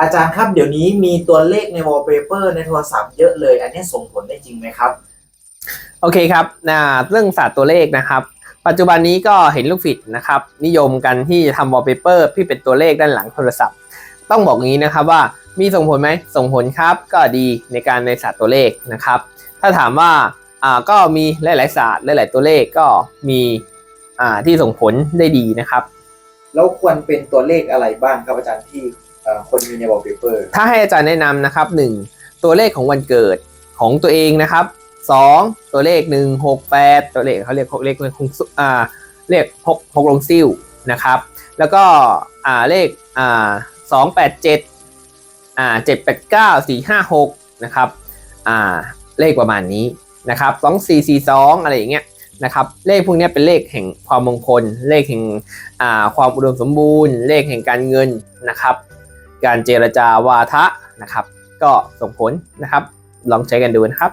อาจารย์ครับเดี๋ยวนี้มีตัวเลขใน wallpaper ในโทรศัพท์เยอะเลย อันนี้ส่งผลได้จริงไหมครับ โอเคครับนะเรื่องศาสตร์ตัวเลขนะครับ ปัจจุบันนี้ก็เห็นลูกศิษย์นะครับ นิยมกันที่ทำ wallpaper ที่เป็นตัวเลขด้านหลังโทรศัพท์ ต้องบอกอย่างนี้นะครับว่ามีส่งผลไหมส่งผลครับก็ดีในการในศาสตร์ตัวเลขนะครับ ถ้าถามว่าอ่าก็มีหลาย ๆ ศาสตร์หลาย ๆ ตัวเลขก็มีอ่าที่ส่งผลได้ดีนะครับ แล้วควรเป็นตัวเลขอะไรบ้างครับอาจารย์ที่เอ่อ คนมีใน wallpaper ถ้าให้อาจารย์แนะนำนะครับ 1. ตัวเลขของวันเกิดของตัวเองนะครับ 2. ตัวเลข 1 6 8 ตัวเลขเขาเรียกเลขเลขคงอ่าเลข6 6ลงซิ่วนะครับ แล้วก็อ่าเลขอ่า2 8 7อ่า7 8 9 4 5 6นะครับอ่าเลขประมาณนี้นะครับ2 4 4 2องอะไรอย่างเงี้ยนะครับเลขพวกนี้เป็นเลขแห่งความมงคล เลขแห่งอ่าความอุดมสมบูรณ์ เลขแห่งการเงินนะครับ การเจรจาวาทะนะครับ ก็ส่งผลนะครับ ลองใช้กันดูนะครับ